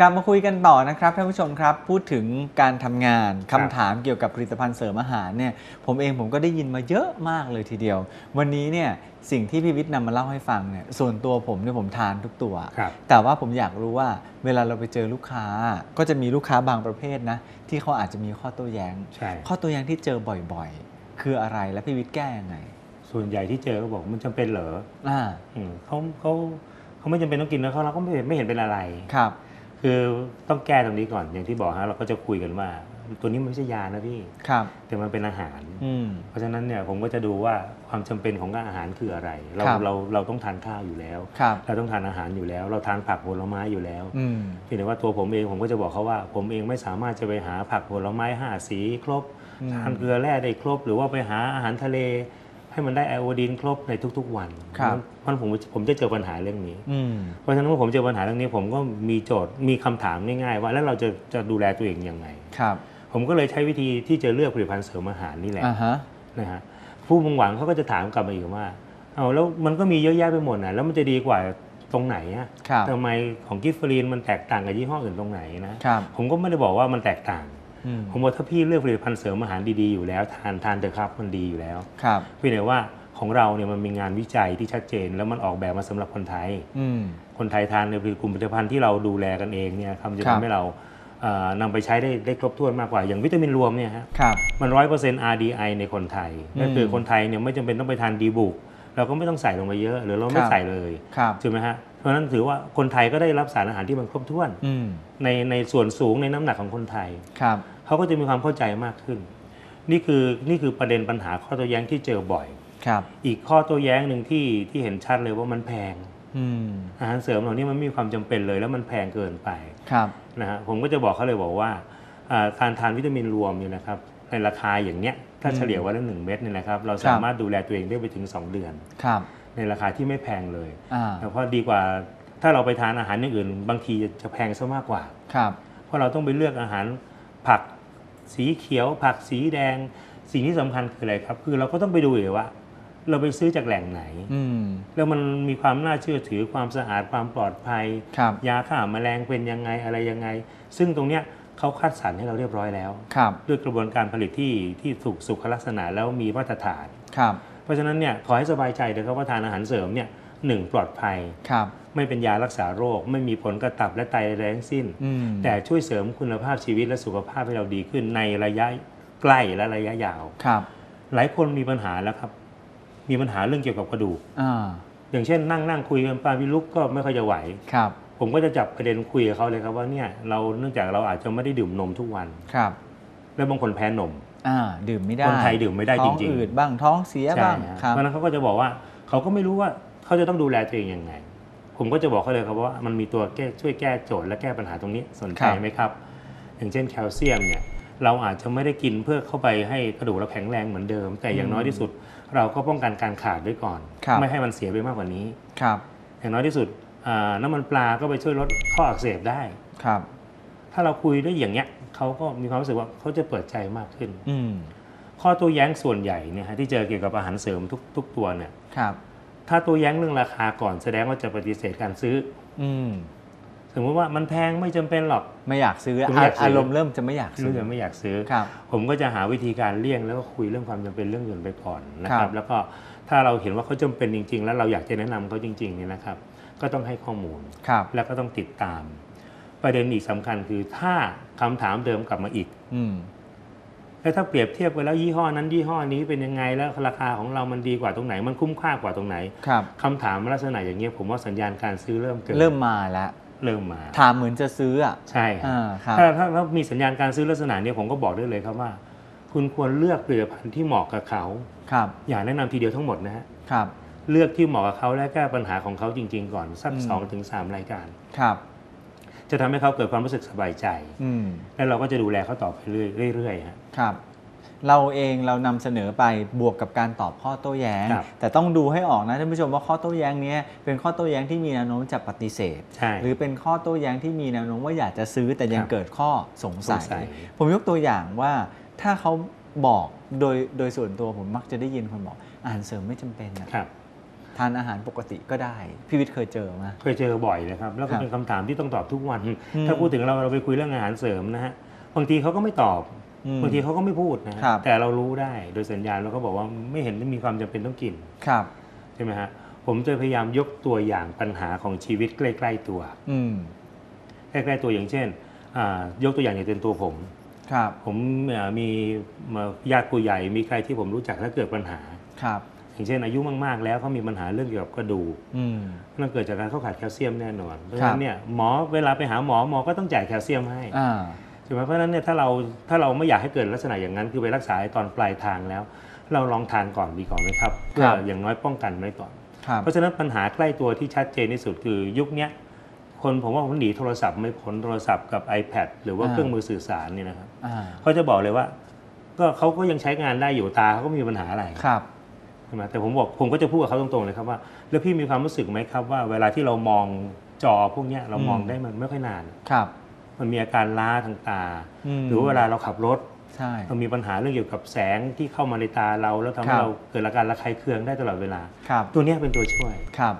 กลับมาคุยกันต่อนะครับท่านผู้ชมครับ พูดถึงการทำงานครัคำบถามเกี่ยวกับผลิตภัณฑ์เสริมอาหารเนี่ยผมเองผมก็ได้ยินมาเยอะมากเลยทีเดียว วันนี้เนี่ยสิ่งที่พี่วิทย์นำมาเล่าให้ฟังเนี่ยส่วนตัวผมเนี่ยผมทานทุกตัวครับแต่ว่าผมอยากรู้ว่าเวลาเราไปเจอลูกค้า ก็จะมีลูกค้าบางประเภทนะที่เขาอาจจะมีข้อโต้แย้งใช่ข้อโต้แย้งที่เจอบ่อยๆ คืออะไรและพี่วิทย์แก้ยังไง ส่วนใหญ่ที่เจอก็บอกมันจำเป็นเหรออ่าอืมเขาเขาเขาไม่จำเป็นต้องกินแล้วเขาเราก็ไม่เห็นไม่เห็นเป็นอะไรครับ คือต้องแก้ตรงนี้ก่อนอย่างที่บอกฮะเราก็จะคุยกันว่า ตัวนี้มันไม่ใช่ยานะพี่ครับ แต่มันเป็นอาหารอืมเพราะฉะนั้นเนี่ยผมก็จะดูว่าความจำเป็นของอาหารคืออะไร เราครับเราเราต้องทานข้าวอยู่แล้วครับเราต้องทานอาหารอยู่แล้ว เราทานผักผลไม้อยู่แล้วอืมเพียงแต่ว่าตัวผมเองผมก็จะบอกเขาว่า ผมเองไม่สามารถจะไปหาผักผลไม้ห้าสีครบอืมทานเกลือแร่ได้ครบ หรือว่าไปหาอาหารทะเล ให้มันได้ไอโอดีนครบในทุก ๆ วันครับเพราะฉะนั้นผมผมจะเจอปัญหาเรื่องนี้อืมเพราะฉะนั้นเมื่อผมเจอปัญหาเรื่องนี้ผมก็มีโจทย์มีคำถามง่ายๆว่าแล้วเราจะจะดูแลตัวเองยังไงครับ ผมก็เลยใช้วิธีที่จะเลือกผลิตภัณฑ์เสริมอาหารนี่แหละอ่าฮะนะฮะผู้มุ่งหวังเขาก็จะถามกลับมาอีกว่าเอาแล้วมันก็มีเยอะแยะไปหมดนะแล้วมันจะดีกว่าตรงไหนอะครับทำไมของกิฟเฟอรีนมันแตกต่างกับยี่ห้ออื่นตรงไหนนะครับผมก็ไม่ได้บอกว่ามันแตกต่างอืม ผมบอกถ้าพี่เลือกผลิตภัณฑ์เสริมอาหารดีๆอยู่แล้วทานทานเถอะครับมันดีอยู่แล้วครับเพียงแต่ว่าของเราเนี่ยมันมีงานวิจัยที่ชัดเจน แล้วมันออกแบบมาสำหรับคนไทยอืมคนไทยทานในกลุ่มผลิตภัณฑ์ที่เราดูแลกันเองเนี่ยครับจะครับทำให้เราเอ่อนำไปใช้ได้ได้ครบถ้วนมากกว่าอย่างวิตามินรวมเนี่ยฮะครับมันร้อยเปอร์เซ็นต์ RDI ในคนไทยอืมก็คือคนไทยเนี่ยไม่จำเป็นต้องไปทานดีบุกเราก็ไม่ต้องใส่ลงไปเยอะ หรือเราไม่ครับใส่เลยครับถูกไหมฮะเพราะฉะนั้นถือว่าคนไทยก็ได้รับสารอาหารที่มันครบถ้วนอืมในในส่วนสูงในน้ำหนักของคนไทยครับ เขาก็จะมีความเข้าใจมากขึ้น นี่คือนี่คือประเด็นปัญหาข้อโต้แย้งที่เจอบ่อย ครับ อีกข้อโต้แย้งหนึ่งที่ที่เห็นชัดเลยว่ามันแพงอืมอาหารเสริมเหล่านี้มันไม่มีความจำเป็นเลยแล้วมันแพงเกินไปครับ นะฮะผมก็จะบอกเขาเลยบอกว่าอ่าการทานวิตามินรวมเนี่ยนะครับในราคาอย่างเนี้ยถ้าอืมเฉลี่ยวันละหนึ่งเม็ดเนี่ยนะครับเราครับ สามารถดูแลตัวเองได้ไปถึง 2 เดือน ครับในราคาที่ไม่แพงเลยอ่าเพราะดีกว่าถ้าเราไปทานอาหารอย่างอื่น บางทีจะแพงซะมากกว่า ครับ เพราะเราต้องไปเลือกอาหารผัก สีเขียวผักสีแดง สิ่งที่สำคัญคืออะไรครับ คือเราก็ต้องไปดูเลยว่า เราไปซื้อจากแหล่งไหนอืมแล้วมันมีความน่าเชื่อถือความสะอาดความปลอดภัยครับยาฆ่าแมลงเป็นยังไงอะไรยังไง ซึ่งตรงเนี้ยเขาคัดสรรให้เราเรียบร้อยแล้วครับด้วยกระบวนการผลิตที่ที่ถูกสุขลักษณะแล้วมีมาตรฐานครับเพราะฉะนั้นเนี่ยขอให้สบายใจเลยครับว่าทานอาหารเสริมเนี่ย หนึ่งปลอดภัยครับไม่เป็นยารักษาโรค ไม่มีผลกระตับและไตใดๆทั้งสิ้นอืมแต่ช่วยเสริมคุณภาพชีวิตและสุขภาพให้เราดีขึ้นในระยะใกล้และระยะยาวครับ หลายคนมีปัญหาแล้วครับ มีปัญหาเรื่องเกี่ยวกับกระดูกอ่าอย่างเช่นนั่งนั่งคุยกันปาวิลุกก็ไม่ค่อยจะไหวครับ ผมก็จะจับประเด็นคุยกับเขาเลยครับว่าเนี่ยเราเนื่องจากเราอาจจะไม่ได้ดื่มนมทุกวันครับ แล้วบางคนแพ้นมอ่าดื่มไม่ได้คนไทยดื่มไม่ได้จริงๆท้องอืดบ้างท้องเสียใช่บ้างฮะครับเพราะฉะนั้นเขาก็จะบอกว่าเขาก็ไม่รู้ว่า เขาจะต้องดูแลตัวเองยังไง ผมก็จะบอกเขาเลยครับว่ามันมีตัวแก้ช่วยแก้โจทย์และแก้ปัญหาตรงนี้สนใจครับไหมครับ อย่างเช่นแคลเซียมเนี่ยเราอาจจะไม่ได้กินเพื่อเข้าไปให้กระดูกเราแข็งแรงเหมือนเดิม แต่อย่างน้อยที่สุด เราก็ป้องกันการขาดไว้ก่อนครับไม่ให้มันเสียไปมากกว่านี้ครับอย่างน้อยที่สุดอ่าน้ำมันปลาก็ไปช่วยลดข้ออักเสบได้ครับ ถ้าเราคุยได้อย่างเงี้ยเขาก็มีความรู้สึกว่าเขาจะเปิดใจมากขึ้น อืมข้อตัวแย้งส่วนใหญ่เนี่ยฮะที่เจอเกี่ยวกับอาหารเสริมทุกทุกตัวเนี่ยครับ ถ้าตัวแย้งเรื่องราคาก่อนแสดงว่าจะปฏิเสธการซื้อ อืมสมมติว่ามันแพงไม่จำเป็นหรอก ไม่อยากซื้อผมไม่อยากซื้อออารมณ์เริ่มจะไม่อยากซื้ซื้ออไม่อยากซื้อครับผมก็จะหาวิธีการเลี่ยงแล้วก็คุยเรื่องความจำเป็นเรื่องอื่นไปก่อนนะคครัรับบแล้วก็ถ้าเราเห็นว่าเขาจำเป็นจริง ๆ แล้วเราอยากจะแนะนำเขาจริงๆเนี่ยนะครับ ก็ต้องให้ข้อมูลครับแล้วก็ต้องติดตาม ประเด็นอีกสำคัญคือถ้าคำถามเดิมกลับมาอีกอืม แล้วถ้าเปรียบเทียบไปแล้วยี่ห้อนั้นยี่ห้อนี้เป็นยังไงแล้วราคาของเรามันดีกว่าตรงไหน มันคุ้มค่ากว่าตรงไหนครับคำถามลักษณะอย่างเงี้ยผมว่าสัญญาณการซื้อเริ่มเกิดเริ่มมาแล้วเริ่มมาถามเหมือนจะซื้ออะใช่ครับอ่าครับถ้าถ้าถ้ามีสัญญาณการซื้อลักษณะเนี้ยผมก็บอกได้เลยครับว่า คุณควรเลือกผลิตภัณฑ์ที่เหมาะกับเขาครับ อย่าแนะนำทีเดียวทั้งหมดนะฮะครับ เลือกที่เหมาะกับเขาและแก้ปัญหาของเขาจริง ๆ ก่อนสักอืมสองถึงสามรายการครับ จะทำให้เขาเกิดความรู้สึกสบายใจอืมแล้วเราก็จะดูแลเขาต่อไปเรื่อยๆเรื่อยๆฮะครับ เราเองเรานำเสนอไปบวกกับการตอบข้อโต้แย้งครับแต่ต้องดูให้ออกนะท่านผู้ชมว่าข้อโต้แย้งเนี้ยเป็นข้อโต้แย้งที่มีแนวโน้มจะปฏิเสธใช่หรือเป็นข้อโต้แย้งที่มีแนวโน้มว่าอยากจะซื้อแต่ยังครับเกิดข้อสงสัยสงสัย ผมยกตัวอย่างว่าถ้าเขาบอกโดยโดยส่วนตัวผมมักจะได้ยินคนบอกอาหารเสริมไม่จำเป็นนะครับ ทานอาหารปกติก็ได้ พี่วิทย์เคยเจอไหมเคยเจอบ่อยนะครับ แล้วคก็รับเป็นคำถามที่ต้องตอบทุกวันอืมถ้าพูดถึงเราเราไปคุยเรื่องอาหารเสริมนะฮะบางทีเขาก็ไม่ตอบอืมบางทีเขาก็ไม่พูดนะฮะครับแต่เรารู้ได้โดยสัญญาณแล้วก็บอกว่าไม่เห็นมีความจำเป็นต้องกินครับใช่ไหมฮะผมจะพยายามยกตัวอย่างปัญหาของชีวิตใกล้ๆตัวอืมใกล้ๆตัวอย่างเช่นอ่ายกตัวอย่างอย่างเป็นตัวผมครับผมเอ่อมีมาญาติผู้ใหญ่มีใครที่ผมรู้จักถ้าเกิดปัญหาครับ อย่างเช่นอายุมากๆ แล้วเขามีปัญหาเรื่องเกี่ยวกับกระดูกอืมนั่นเกิดจากการเข้าขาดแคลเซียมแน่นอน เพราะครัฉะบนั้นเนี่ยหมอเวลาไปหาหมอหมอก็ต้องจ่ายแคลเซียมให้อ่าใช่ไหมเพราะฉะนั้นเนี่ยถ้าเราถ้าเราไม่อยากให้เกิดลักษณะอย่างนั้น คือไปรักษาไอ้ตอนปลายทางแล้ว เราลองทานก่อนดีก่อนไหมครับเพื่ออย่างน้อยป้องกันไว้ก่อนครับเพราะฉะนั้นปัญหาใกล้ตัวที่ชัดเจนที่สุดคือยุคเนี้ยคนผมว่าผมหนีโทรศัพท์ไม่พ้นโทรศัพท์กับ iPad หรือว่าอ่าเครื่องมือสื่อสารเนี่ยนะครับอ่าเขาจะบอกเลยว่า ก็เขาก็ยังใช้งานได้อยู่ตาเขาก็ไม่มีปัญหาอะไรครับ ใช่ไหมแต่ผมบอกผมก็จะพูดกับเขาตรงๆเลยครับว่า แล้วพี่มีความรู้สึกไหมครับว่าเวลาที่เรามองจอพวกเนี้ยเรามองอืมได้มันไม่ค่อยนาน ครับ มันมีอาการล้าทางตามหรือว่าเวลาเราขับรถ ใช่ เรามีปัญหาเรื่องเกี่ยวกับแสงที่เข้ามาในตาเรา แล้วทำให้ครับเราเกิดอาการระคายเคืองได้ตลอดเวลา ครับ ตัวเนี้ยเป็นตัวช่วย ครับ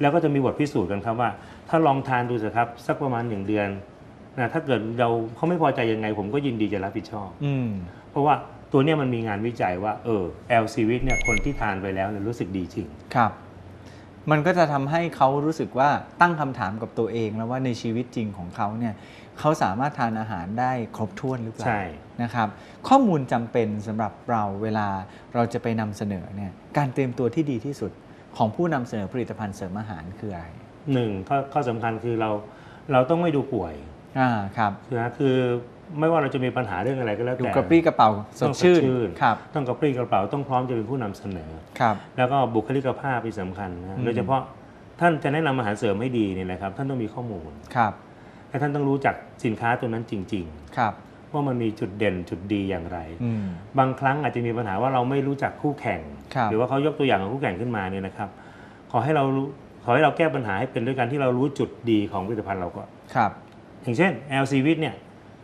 แล้วก็จะมีบทพิสูจน์กันครับว่า ถ้าลองทานดูสิครับสักประมาณหนึ่งเดือนนะถ้าเกิดเราเขาไม่พอใจยังไง ผมก็ยินดีจะรับผิดชอบ อืม เพราะว่า ตัวเนี้ยมันมีงานวิจัยว่าเออแอลซีวิตเนี่ยคนที่ทานไปแล้วเนี่ยรู้สึกดีจริง ครับ มันก็จะทำให้เขารู้สึกว่าตั้งคำถามกับตัวเองแล้วว่าในชีวิตจริงของเขาเนี่ยเขาสามารถทานอาหารได้ครบถ้วนหรือเปล่า ใช่ นะครับข้อมูลจำเป็นสำหรับเราเวลาเราจะไปนำเสนอเนี่ยการเตรียมตัวที่ดีที่สุดของผู้นำเสนอผลิตภัณฑ์เสริมอาหารคืออะไรหนึ่งข้อข้อสำคัญคือเราเราต้องไม่ดูป่วยอ่าครับ นะคือ ไม่ว่าเราจะมีปัญหาเรื่องอะไรก็แล้วดูแต่กระปรี้กระเป๋าสดชื่นต้องสดชื่นครับต้องกระปรี้กระเป๋าต้องพร้อมจะเป็นผู้นำเสนอครับแล้วก็บุคลิกภาพที่สำคัญนะอืมโดยเฉพาะท่านจะแนะนำอาหารเสริมให้ดีเนี่ยนะครับ ท่านต้องมีข้อมูลครับและท่านต้องรู้จักสินค้าตัวนั้นจริงครับๆว่ามันมีจุดเด่นจุดดีอย่างไรอืมบางครั้งอาจจะมีปัญหาว่าเราไม่รู้จักคู่แข่งครับหรือว่าเขายกตัวอย่างของคู่แข่งขึ้นมาเนี่ยนะครับ ขอให้เรารู้ขอให้เราแก้ปัญหาให้เป็นด้วยการที่เรารู้จุดดีของผลิตภัณฑ์เราก่อนครับอย่างเช่น LC วิตเนี่ย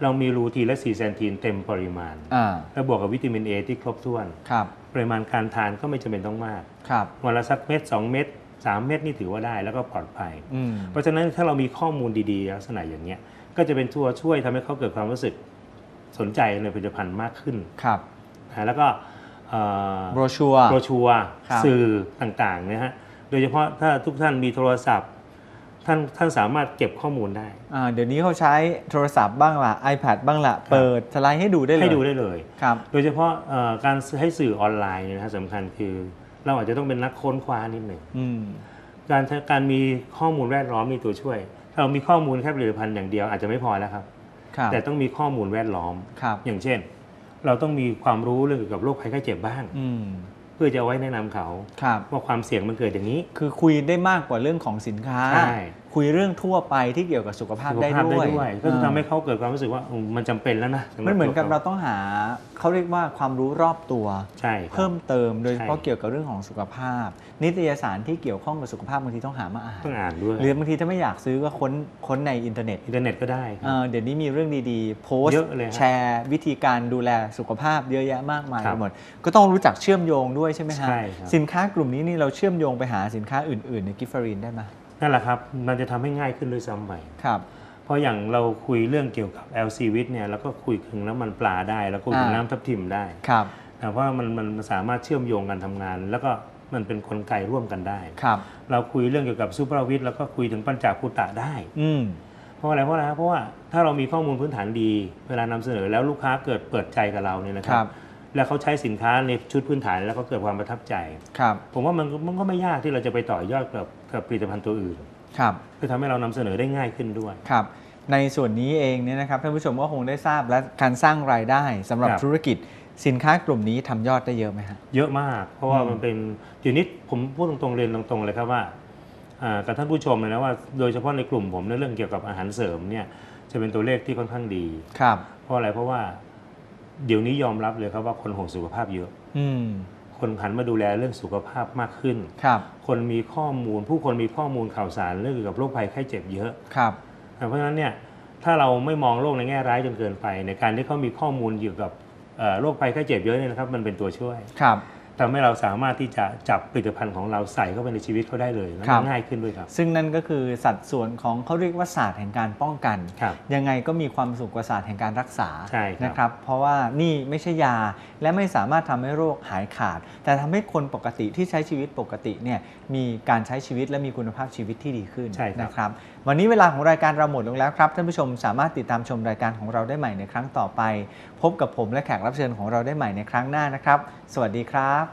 เรามีรูทีนและซีแซนทีนเต็มปริมาณอ่าและบวกกับวิตามิน A ที่ครบถ้วนครับปริมาณการทานก็ไม่จำเป็นต้องมากครับวันละสักเม็ด2 เม็ด3 เม็ดนี่ถือว่าได้แล้วก็ปลอดภัยอืมเพราะฉะนั้นถ้าเรามีข้อมูลดีๆ ลักษณะอย่างเงี้ยก็จะเป็นตัวช่วยทำให้เขาเกิดความรู้สึกสนใจในผลิตภัณฑ์มากขึ้น ครับนะแล้วก็เอ่อโบรชัวร์โบรชัวร์ครับสื่อต่างๆนะฮะ โดยเฉพาะถ้าทุกท่านมีโทรศัพท์ ท่านท่านสามารถเก็บข้อมูลได้อ่าเดี๋ยวนี้เขาใช้โทรศัพท์บ้างละ iPad บ้างละ เปิดสไลด์ให้ดูได้เลยให้ดูได้เลยครับโดยเฉพาะเอ่อการให้สื่อออนไลน์เนี่ยนะฮะสำคัญคือเราอาจจะต้องเป็นนักค้นคว้านิดหนึ่งอืมการการมีข้อมูลแวดล้อมมีตัวช่วยถ้าเรามีข้อมูลแค่ผลิตภัณฑ์อย่างเดียวอาจจะไม่พอแล้วครับครับแต่ต้องมีข้อมูลแวดล้อมครับอย่างเช่น เราต้องมีความรู้เรื่องเกี่ยวกับโรคภัยไข้เจ็บบ้างอืมเพื่อจะเอาไว้แนะนำเขาครับว่าความเสี่ยงมันเกิดอย่างนี้ คือคุยได้มากกว่าเรื่องของสินค้าใช่ คุยเรื่องทั่วไปที่เกี่ยวกับสุขภาพสุขได้ภาพด้ได้วยด้วยก็จะทำให้เขาเกิดความรู้สึกว่าอืมมันจำเป็นแล้วนะสำบมันเหมือนกับตัวเราขต้องหาเขาเรียกว่าความรู้รอบตัวใช่ครับเพิ่มเติมโดยเฉพาะใช่เกี่ยวกับเรื่องของสุขภาพ นิตยสารที่เกี่ยวข้องกับสุขภาพบางทีต้องหามาอ่านต้องอ่านด้วยหรือบางทีถ้าไม่อยากซื้อก็ค้นค้นในอินเทอร์เน็ตอินเทอร์เน็ตก็ได้ครับเอ่อเดี๋ยวนี้มีเรื่องดีๆ โพสเยต์อะเลยฮะแชร์ วิธีการดูแลสุขภาพเยอะแยะมากมายครัไปบหมดก็ต้องรู้จักเชื่อมโยงด้วยใช่ไหมฮะใช่ครับสินค้ากลุ่มนี้นี่เราเชื่อมโยงไปหาสินค้าอื่นๆในกิฟฟารีนได้ไหม นั่นแหละครับ มันจะทำให้ง่ายขึ้นด้วยซ้ำไปครับเพราะอย่างเราคุยเรื่องเกี่ยวกับ LC วิทเนี่ยแล้วก็คุยถึงน้ำมันปลาได้ แล้วก็คุยถึงอ่าน้ำทับทิมได้ครับนะเพราะว่ามันมันสามารถเชื่อมโยงกันทำงาน แล้วก็มันเป็นกลไกร่วมกันได้ครับ เราคุยเรื่องเกี่ยวกับซูเปอร์วิทแล้วก็คุยถึงปัญจพุตตะได้ อืมเพราะอะไรเพราะอะไรครับเพราะว่าถ้าเรามีข้อมูลพื้นฐานดี เวลานำเสนอแล้วลูกค้าเกิดเปิดใจกับเราเนี่ยนะคครัรับบแล้วเขาใช้สินค้าในชุดพื้นฐานแล้วเขาเกิดความประทับใจครับผมว่ามันก็มันก็ไม่ยากที่เราจะไปต่อยอดกับ กับผลิตภัณฑ์ตัวอื่นครับคือทำให้เรานำเสนอได้ง่ายขึ้นด้วยครับในส่วนนี้เองเนี่ยนะครับท่านผู้ชมก็คงได้ทราบและการสร้างรายได้สำหรับครับธุรกิจสินค้ากลุ่มนี้ทำยอดได้เยอะไหมฮะเยอะมาก เพราะว่าอืมมันเป็นเดี๋ยวนี้ผมพูดตรงๆเรียนตรงๆเลยครับว่าอ่ากับท่านผู้ชมเลยนะว่าโดยเฉพาะในกลุ่มผมในเรื่องเกี่ยวกับอาหารเสริมเนี่ยจะเป็นตัวเลขที่ค่อนข้างดีครับ เพราะอะไรเพราะว่าเดี๋ยวนี้ยอมรับเลยครับว่าคนห่วงสุขภาพเยอะ อืม คนหันมาดูแลเรื่องสุขภาพมากขึ้นครับคนมีข้อมูล ผู้คนมีข้อมูลข่าวสารเรื่องเกี่ยวกับโรคภัยไข้เจ็บเยอะครับเพราะฉะนั้นเนี่ยถ้าเราไม่มองโลกในแง่ร้ายจนเกินไป ในการที่เขามีข้อมูลเกี่ยวกับเอ่อโรคภัยไข้เจ็บเยอะเนี่ยนะครับมันเป็นตัวช่วยครับ ทำให้เราสามารถที่จะจับผลิตภัณฑ์ของเราใส่เข้าไปในชีวิตเขาได้เลยแล้วครัก็บง่ายขึ้นด้วยครับ ซึ่งนั่นก็คือสัดส่วนของเขาเรียกว่าศาสตร์แห่งการป้องกันครับยังไงก็มีความสุขกว่าศาสตร์แห่งการรักษาใช่ครับนะครับ เพราะว่านี่ไม่ใช่ยาและไม่สามารถทำให้โรคหายขาด แต่ทำให้คนปกติที่ใช้ชีวิตปกติเนี่ยมีการใช้ชีวิตและมีคุณภาพชีวิตที่ดีขึ้นใช่ครับนะครับ วันนี้เวลาของรายการเราหมดลงแล้วครับท่านผู้ชมสามารถติดตามชมรายการของเราได้ใหม่ในครั้งต่อไป พบกับผมและแขกรับเชิญของเราได้ใหม่ในครั้งหน้านะครับ สวัสดีครับ